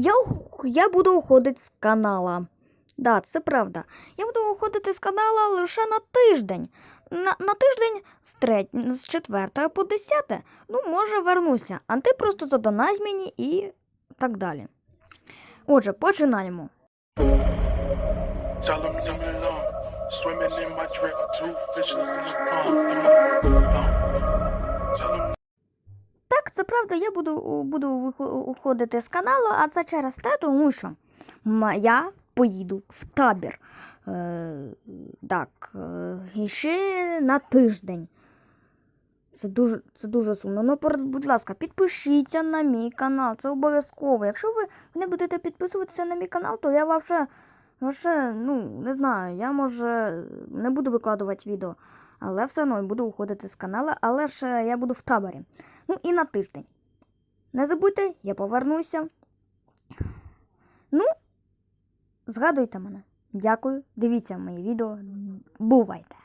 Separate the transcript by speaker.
Speaker 1: Я, я буду уходити з канала. Да, це правда. Я буду уходити з канала лише на тиждень. На, на тиждень з, треть, з 4 по 10. Ну, може, вернуся. А ти просто задонать мені і так далі. Отже, починаємо. Це правда, я буду, буду уходити з каналу, а це через те, тому що я поїду в табір. Е, так, е, ще на тиждень. Це дуже, це дуже сумно. Ну, будь ласка, підпишіться на мій канал, це обов'язково. Якщо ви не будете підписуватися на мій канал, то я вообще, вообще, ну, не знаю, я може не буду викладувати відео, але все одно буду уходити з каналу, але ж я буду в таборі. Ну і на тиждень. Не забудьте, я повернуся. Ну, згадуйте мене. Дякую. Дивіться мої відео. Бувайте!